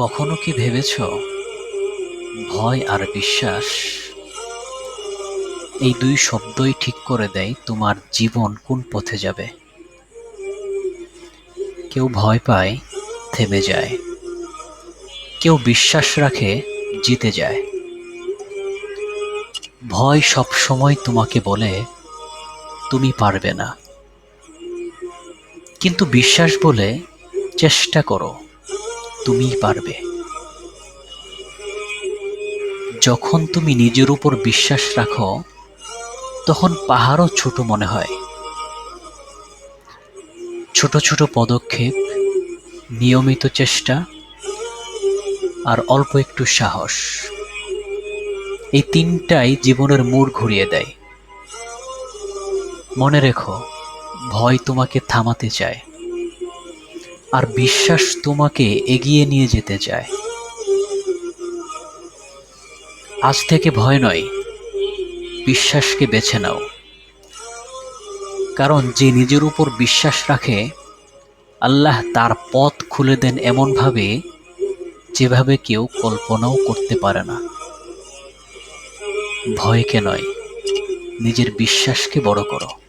কখনো কি ভেবেছ? ভয় আর বিশ্বাস এই দুই শব্দই ঠিক করে দেয় তোমার জীবন কোন পথে যাবে। কেউ ভয় পায়, থেমে যায়। কেউ বিশ্বাস রাখে, জিতে যায়। ভয় সব সময় তোমাকে বলে, তুমি পারবে না। কিন্তু বিশ্বাস বলে, চেষ্টা করো। তুমিই পারবে। যখন তুমি নিজের উপর বিশ্বাস রাখো, তখন পাহাড়ও ছোট মনে হয়। ছোট ছোট পদক্ষেপ, নিয়মিত চেষ্টা, আর অল্প একটু সাহস। এই তিনটাই জীবনের মোড় ঘুরিয়ে দেয়। মনে রেখো, ভয় তোমাকে থামাতে চায়। আর বিশ্বাস তোমাকে এগিয়ে নিয়ে যেতে চায়। আজ থেকে ভয় নয়, বিশ্বাসকে বেছে নাও। কারণ যে নিজের উপর বিশ্বাস রাখে, আল্লাহ তার পথ খুলে দেন এমনভাবে যেভাবে কেউ কল্পনাও করতে পারে না। ভয়কে নয়, নিজের বিশ্বাসকে বড় করো।